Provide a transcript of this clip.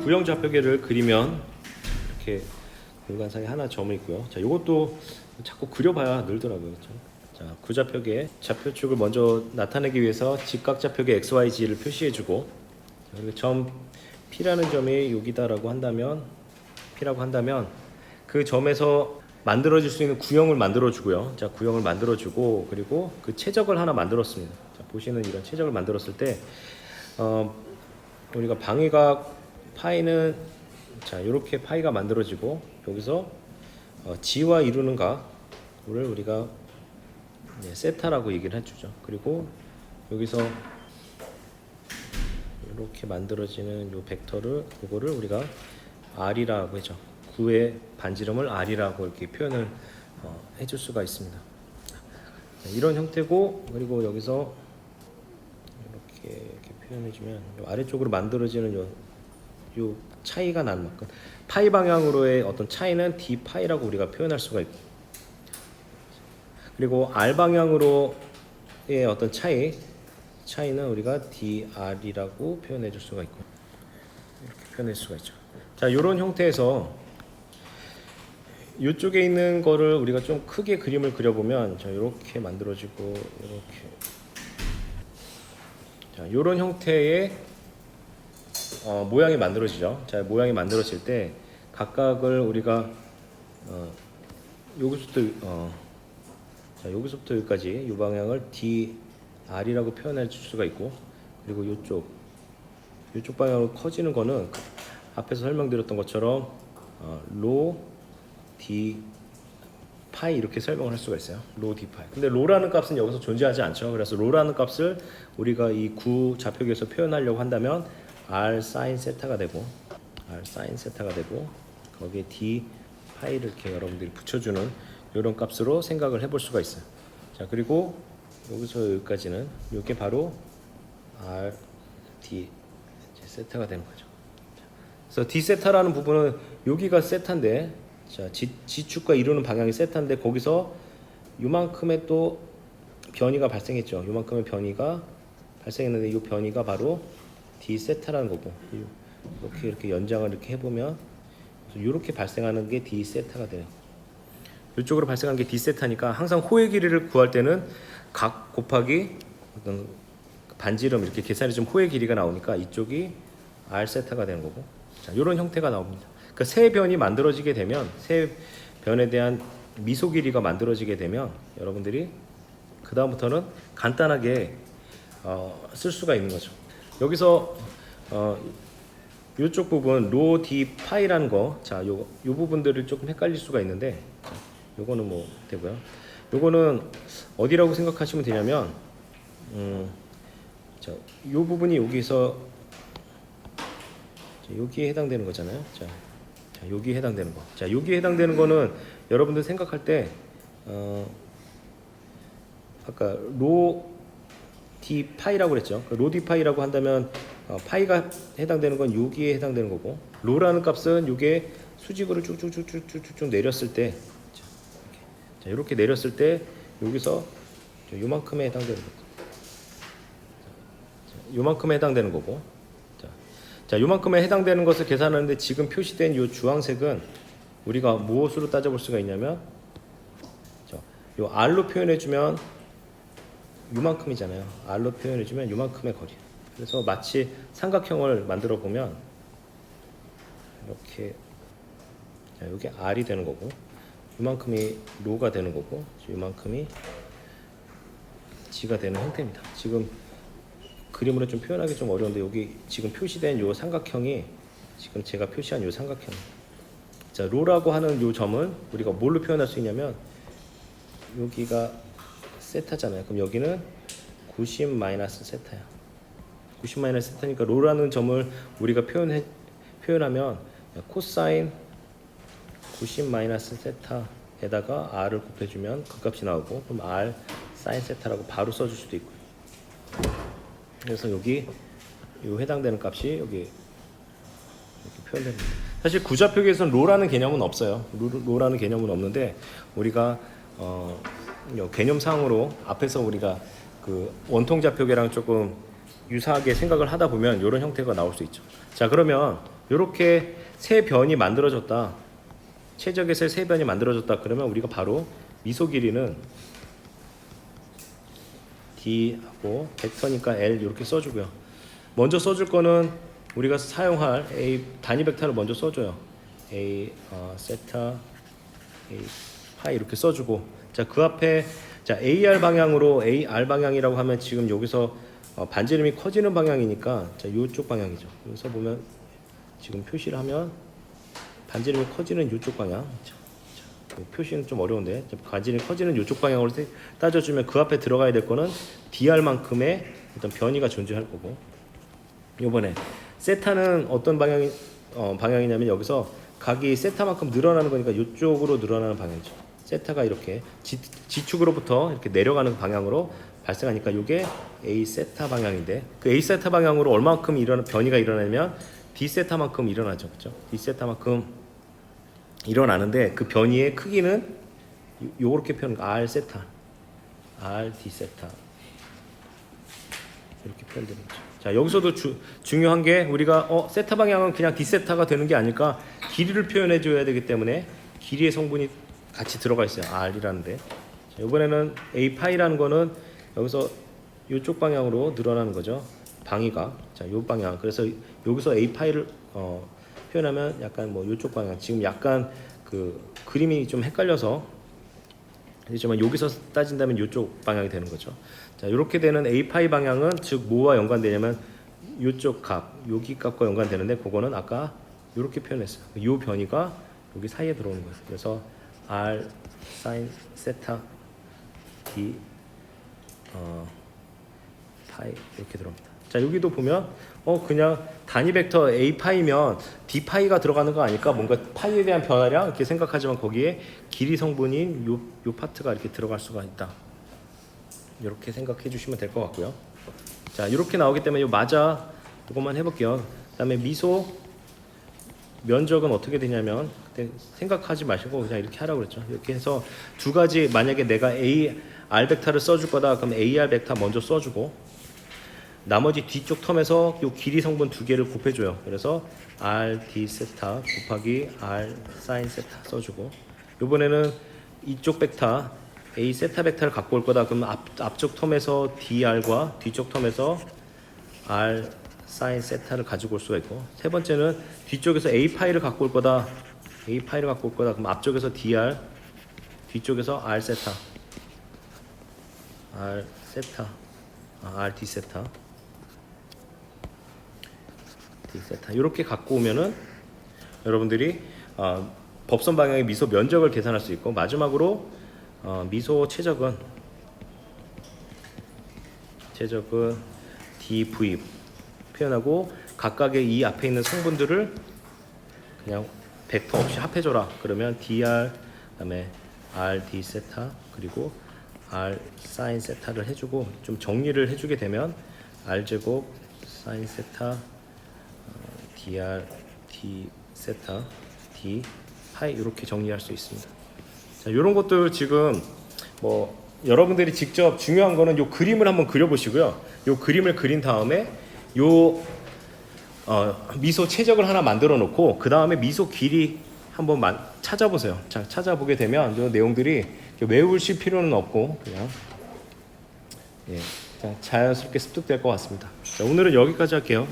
구형 좌표계를 그리면 이렇게 공간 사이에 하나 점이 있고요. 자, 이것도 자꾸 그려봐야 늘더라고요. 그렇죠? 자, 구좌표계 좌표축을 먼저 나타내기 위해서 직각좌표계 XYZ를 표시해주고 자, 그리고 점 P라는 점이 여기다라고 한다면 P라고 한다면 그 점에서 만들어질 수 있는 구형을 만들어주고요. 자, 구형을 만들어주고 그리고 그 최적을 하나 만들었습니다. 자, 보시는 이런 최적을 만들었을 때 어, 우리가 방위각 파이는 자 이렇게 파이가 만들어지고 여기서 어, G와 이루는 각을 우리가 네, 세타라고 얘기를 해주죠. 그리고 여기서 이렇게 만들어지는 요 벡터를 그거를 우리가 R이라고 하죠. 구의 반지름을 R이라고 이렇게 표현을 어, 해줄 수가 있습니다. 자, 이런 형태고 그리고 여기서 이렇게, 이렇게 표현해주면 요 아래쪽으로 만들어지는 요, 요 차이가 나는 만큼 파이 방향으로의 어떤 차이는 d 파이라고 우리가 표현할 수가 있고 그리고 r 방향으로의 어떤 차이 차이는 우리가 dr이라고 표현해 줄 수가 있고 이렇게 표현할 수가 있죠. 자, 이런 형태에서 이쪽에 있는 거를 우리가 좀 크게 그림을 그려보면 자 이렇게 만들어지고 이렇게 자 이런 형태의 어, 모양이 만들어지죠. 자 모양이 만들어질 때 각각을 우리가 어, 여기서부터 어, 자 여기서부터 여기까지 이 방향을 D R이라고 표현해 줄 수가 있고 그리고 이쪽 이쪽 방향으로 커지는 거는 앞에서 설명드렸던 것처럼 어, 로 D 파이 이렇게 설명을 할 수가 있어요. 로 D 파이. 근데 로라는 값은 여기서 존재하지 않죠. 그래서 로라는 값을 우리가 이 구 좌표계에서 표현하려고 한다면 R 사인 세타가 되고 R 사인 세타가 되고 거기에 D 파이를 이렇게 여러분들이 붙여주는 이런 값으로 생각을 해볼 수가 있어요. 자 그리고 여기서 여기까지는 이게 바로 R D 세타가 되는 거죠. 그래서 D 세타라는 부분은 여기가 세타인데 자 지, 지축과 이루는 방향이 세타인데 거기서 요만큼의 또 변이가 발생했죠. 요만큼의 변이가 발생했는데 이 변이가 바로 D 세타라는 거고 이렇게 이렇게 연장을 이렇게 해보면 이렇게 발생하는 게 D 세타가 돼요. 이쪽으로 발생한 게 D 세타니까 항상 호의 길이를 구할 때는 각 곱하기 어떤 반지름 이렇게 계산이 좀 호의 길이가 나오니까 이쪽이 R 세타가 되는 거고 자 이런 형태가 나옵니다. 그러니까 세 변이 만들어지게 되면 세 변에 대한 미소 길이가 만들어지게 되면 여러분들이 그 다음부터는 간단하게 어, 쓸 수가 있는 거죠. 여기서 어, 이쪽 부분 로 D 파이라는 거, 자, 요, 요 부분들을 조금 헷갈릴 수가 있는데, 자, 요거는 뭐 되고요. 요거는 어디라고 생각하시면 되냐면, 음, 자, 요 부분이 여기서 자, 여기에 해당되는 거잖아요. 자, 자, 여기에 해당되는 거. 자, 여기에 해당되는 거는 여러분들 생각할 때, 어, 아까 로 D 파이라고 그랬죠. 그로 D 파이라고 한다면 어, 파이가 해당되는 건 여기에 해당되는 거고 로라는 값은 이게 수직으로 쭉쭉쭉쭉쭉쭉 내렸을 때 자, 이렇게, 내렸을 때 여기서 저 요만큼에 해당되는 거죠. 자, 요만큼에 해당되는 거고 자, 자 요만큼에 해당되는 것을 계산하는데 지금 표시된 요 주황색은 우리가 무엇으로 따져볼 수가 있냐면 저, 요 R로 표현해주면 요만큼이잖아요. R로 표현해주면 요만큼의 거리. 그래서 마치 삼각형을 만들어 보면 이렇게 자, 이게 R이 되는 거고 요만큼이 로가 되는 거고 요만큼이 G가 되는 형태입니다. 지금 그림으로 좀 표현하기 좀 어려운데 여기 지금 표시된 요 삼각형이 지금 제가 표시한 요 삼각형. 자, 로라고 하는 요 점은 우리가 뭘로 표현할 수 있냐면 여기가 세타잖아요. 그럼 여기는 90 마이너스 세타야. 90 마이너스 세타니까 로라는 점을 우리가 표현해 표현하면 코사인 90 마이너스 세타에다가 r을 곱해주면 그 값이 나오고 그럼 r 사인 세타라고 바로 써줄 수도 있고요. 그래서 여기 요 해당되는 값이 여기 이렇게 표현됩니다. 사실 구좌표기에서는 로라는 개념은 없어요. 로, 로라는 개념은 없는데 우리가 어, 요 개념상으로 앞에서 우리가 그 원통 좌표계랑 조금 유사하게 생각을 하다 보면 이런 형태가 나올 수 있죠. 자 그러면 이렇게 세 변이 만들어졌다. 최적에서 세 변이 만들어졌다. 그러면 우리가 바로 미소 길이는 D하고 벡터니까 L 이렇게 써주고요. 먼저 써줄 거는 우리가 사용할 A 단위 벡터를 먼저 써줘요. A 어, 세타 A 파이 이렇게 써주고 자 그 앞에 자 AR 방향으로 AR 방향이라고 하면 지금 여기서 어, 반지름이 커지는 방향이니까 자 이쪽 방향이죠. 여기서 보면 지금 표시를 하면 반지름이 커지는 이쪽 방향. 자, 자, 그 표시는 좀 어려운데 자, 반지름이 커지는 이쪽 방향으로 세- 따져주면 그 앞에 들어가야 될 거는 DR만큼의 어떤 변이가 존재할 거고 이번에 세타는 어떤 방향이 어, 방향이냐면 여기서 각이 세타만큼 늘어나는 거니까 이쪽으로 늘어나는 방향이죠. 세타가 이렇게 지, 지축으로부터 이렇게 내려가는 방향으로 발생하니까 이게 A 세타 방향인데 그 A 세타 방향으로 얼마만큼 일어나 변이가 일어나면 D 세타만큼 일어나죠, 그렇죠? D 세타만큼 일어나는데 그 변이의 크기는 요- 요렇게 표현 R 세타, R D 세타 이렇게 표현됩니다. 자 여기서도 주, 중요한 게 우리가 어 세타 방향은 그냥 D 세타가 되는 게 아닐까 길이를 표현해 줘야 되기 때문에 길이의 성분이 같이 들어가 있어요. R이라는데 자, 이번에는 A 파이라는 거는 여기서 이쪽 방향으로 늘어나는 거죠. 방위가 자요 방향 그래서 여기서 A 파이를 어, 표현하면 약간 뭐 이쪽 방향 지금 약간 그 그림이 좀 헷갈려서 하지만 여기서 따진다면 이쪽 방향이 되는 거죠. 자, 이렇게 되는 a 파이 방향은 즉 뭐와 연관되냐면 이쪽 값, 여기 값과 연관되는데 그거는 아까 이렇게 표현했어요. 이 변이가 여기 사이에 들어오는 거예요. 그래서 r sin 세타 d 어, 파이 이렇게 들어옵니다. 자, 여기도 보면 어 그냥 단위 벡터 a 파이면 d 파이가 들어가는 거 아닐까? 뭔가 파이에 대한 변화량 이렇게 생각하지만 거기에 길이 성분인 요, 요 파트가 이렇게 들어갈 수가 있다. 이렇게 생각해 주시면 될 것 같고요. 자, 이렇게 나오기 때문에 요 맞아 이것만 해볼게요. 그 다음에 미소 면적은 어떻게 되냐면 그때 생각하지 마시고 그냥 이렇게 하라고 그랬죠. 이렇게 해서 두 가지 만약에 내가 A R 벡터를 써줄 거다 그럼 AR 벡터 먼저 써주고 나머지 뒤쪽 텀에서 요 길이 성분 두 개를 곱해줘요. 그래서 R D 세타 곱하기 R 사인 세타 써주고 이번에는 이쪽 벡터 A 세타 벡터를 갖고 올 거다. 그럼 앞, 앞쪽 텀에서 DR과 뒤쪽 텀에서 R 사인 세타를 가지고 올 수가 있고 세 번째는 뒤쪽에서 A 파이를 갖고 올 거다. A 파이를 갖고 올 거다. 그럼 앞쪽에서 DR 뒤쪽에서 R 세타. R 세타. 아, R D 세타. D 세타. 이렇게 갖고 오면은 여러분들이 어, 법선 방향의 미소 면적을 계산할 수 있고 마지막으로 어, 미소 최적은 최적은 DV 표현하고 각각의 이 앞에 있는 성분들을 그냥 벡터 없이 합해줘라 그러면 DR 그다음에 RD 세타 그리고 R 사인 세타를 해주고 좀 정리를 해주게 되면 R 제곱 사인 세타 어, DR D 세타 D 파이 이렇게 정리할 수 있습니다. 자, 이런 것들 지금 뭐 여러분들이 직접 중요한 거는 요 그림을 한번 그려보시고요. 요 그림을 그린 다음에 요 어, 미소 최적을 하나 만들어 놓고 그 다음에 미소 길이 한번 만, 찾아보세요. 자, 찾아보게 되면 이 내용들이 외우실 필요는 없고 그냥 예, 자연스럽게 습득될 것 같습니다. 자, 오늘은 여기까지 할게요.